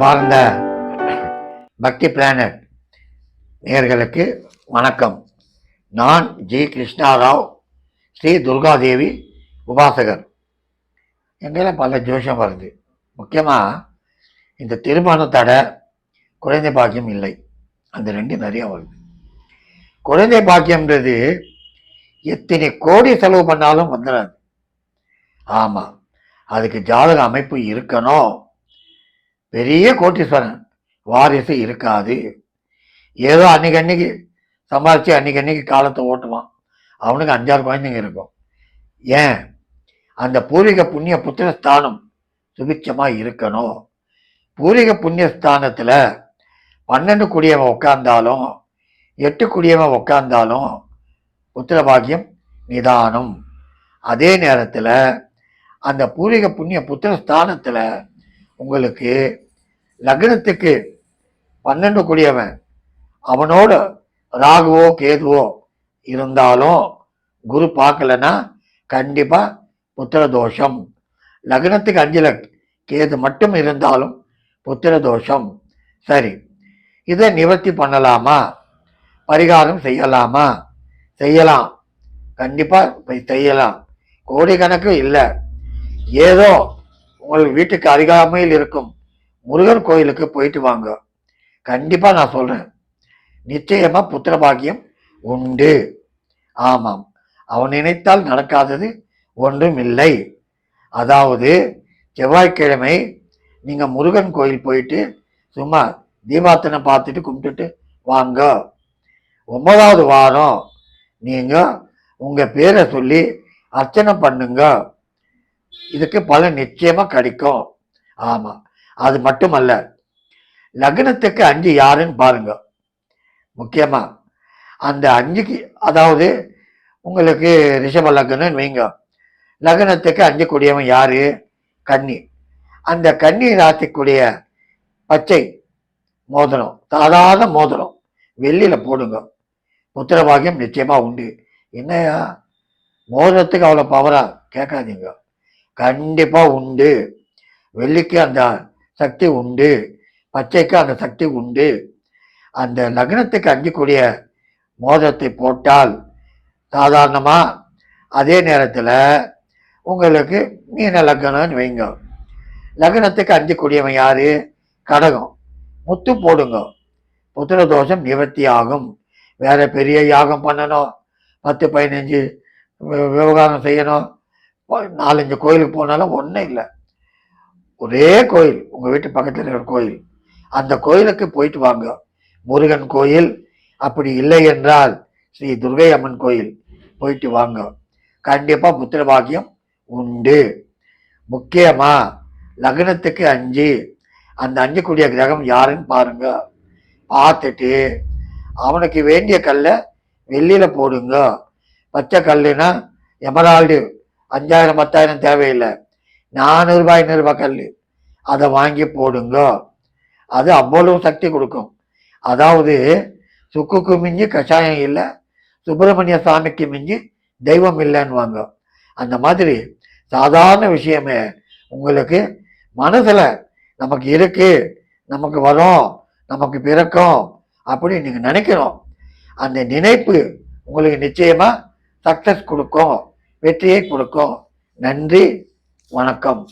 அன்பார்ந்த பக்தி பிளானட் நேர்களுக்கு வணக்கம். நான் ஜி கிருஷ்ணாராவ் ஸ்ரீ துர்காதேவி உபாசகர். எங்கெல்லாம் பல ஜோஷம் வருது. முக்கியமாக இந்த திருமண தடை குழந்தை பாக்கியம் இல்லை. அந்த ரெண்டு நிறைய வருது. குழந்தை பாக்கியம்ன்றது எத்தனை கோடி செலவு பண்ணாலும் வந்துடாது ஆமாம் அதுக்கு ஜாதக அமைப்பு இருக்கணும். பெரிய கோட்டீஸ்வரன் வாரிசு இருக்காது. ஏதோ அன்னைக்கு அன்னைக்கு சம்பாதிச்சு அன்னைக்கு அன்னைக்கு காலத்தை ஓட்டுவான். அவனுக்கு அஞ்சாறு குழந்தைங்க இருக்கும். ஏன்? அந்த பூர்வீக புண்ணிய புத்திர ஸ்தானம் சுபிட்சமாக இருக்கணும். பூர்வீக புண்ணிய ஸ்தானத்தில் பன்னெண்டு குடியவன் உட்கார்ந்தாலும் எட்டு குடியவன் உட்கார்ந்தாலும் புத்திர பாக்கியம் நிதானம். அதே நேரத்தில் அந்த பூர்வீக புண்ணிய புத்திர ஸ்தானத்தில் உங்களுக்கு லக்னத்துக்கு பன்னெண்டு கூடியவன். அவனோட ராகுவோ கேதுவோ இருந்தாலும் குரு பார்க்கலன்னா கண்டிப்பாக புத்திர தோஷம் லக்னத்துக்கு அஞ்சில் கேது மட்டும் இருந்தாலும் புத்திர தோஷம் சரி இதை நிவர்த்தி பண்ணலாமா? பரிகாரம் செய்யலாமா? செய்யலாம். கண்டிப்பாக செய்யலாம். கோடிக்கணக்கு இல்லை. ஏதோ உங்கள் வீட்டுக்கு அருகாமையில் இருக்கும் முருகன் கோயிலுக்கு போயிட்டு வாங்க. கண்டிப்பாக நான் சொல்கிறேன் நிச்சயமாக புத்திர பாக்கியம் உண்டு. ஆமாம். அவன் நினைத்தால் நடக்காதது ஒன்றும் இல்லை. அதாவது செவ்வாய்க்கிழமை நீங்கள் முருகன் கோயில் போயிட்டு சும்மா தீபாத்தனை பார்த்துட்டு கும்பிட்டுட்டு வாங்க. ஒன்பதாவது வாரம் நீங்கள் உங்கள் பேரை சொல்லி அர்ச்சனை பண்ணுங்க. இதுக்கு பலன் நிச்சயமாக கிடைக்கும். ஆமாம் அது மட்டுமல்ல லக்னத்துக்கு அஞ்சு யாருன்னு பாருங்க. முக்கியமாக அந்த அஞ்சுக்கு அதாவது உங்களுக்கு ரிஷப லக்னம் வைங்க. லக்னத்துக்கு அஞ்சு கூடியவன் யாரு? கன்னி. அந்த கன்னி ராசிக்குடைய பச்சை மோதிரம் சாதாரண மோதிரம் வெள்ளியில போடுங்க. புத்திர பாக்கியம் நிச்சயமா உண்டு. என்னையா மோதிரத்துக்கு அவ்வளோ பவரா கேட்காதீங்க. கண்டிப்பா உண்டு. வெள்ளிக்கு அந்த சக்தி உண்டு. பச்சைக்கு அந்த சக்தி உண்டு. அந்த லக்னத்துக்கு அஞ்சக்கூடிய மோதிரத்தை போட்டால் சாதாரணமாக அதே நேரத்தில் உங்களுக்கு மீன லக்னம்னு வைங்க. லக்னத்துக்கு அஞ்சக்கூடியவன் யார்? கடகம். முத்து போடுங்க. புத்திர தோஷம் நிவர்த்தி ஆகும். வேற பெரிய யாகம் பண்ணணும். பத்து பதினஞ்சு விவகாரம் செய்யணும். நாலஞ்சு கோயிலுக்கு போனாலும் ஒன்றும் இல்லை. ஒரே கோயில் உங்கள் வீட்டு பக்கத்தில் இருக்கிற கோயில். அந்த கோயிலுக்கு போயிட்டு வாங்க. முருகன் கோயில் அப்படி இல்லை என்றால் ஸ்ரீ துர்கை அம்மன் கோயில் போயிட்டு வாங்க. கண்டிப்பாக புத்திர பாக்கியம் உண்டு. முக்கியமாக லக்னத்துக்கு அஞ்சு. அந்த அஞ்சு கூடிய கிரகம் யாருன்னு பாருங்க. பார்த்துட்டு அவனுக்கு வேண்டிய கல்லை வெள்ளியில் போடுங்க. பச்சை கல்லுனா எமரால்டு அஞ்சாயிரம் பத்தாயிரம் தேவையில்லை. நானூறுபா ஐநூறுபா கல் அதை வாங்கி போடுங்க. அது அவ்வளவு சக்தி கொடுக்கும். அதாவது சுக்குக்கு மிஞ்சி கஷாயம் இல்லை சுப்பிரமணிய சுவாமிக்கு மிஞ்சி தெய்வம் இல்லைன்னுவாங்க. அந்த மாதிரி சாதாரண விஷயமே உங்களுக்கு மனசில் நமக்கு இருக்கு நமக்கு வரும் நமக்கு பிறக்கும் அப்படின்னு நீங்கள் நினைக்கிறோம் அந்த நினைப்பு உங்களுக்கு நிச்சயமாக சக்ஸஸ் கொடுக்கும். வெற்றியை கொடுக்கும். நன்றி வணக்கம்.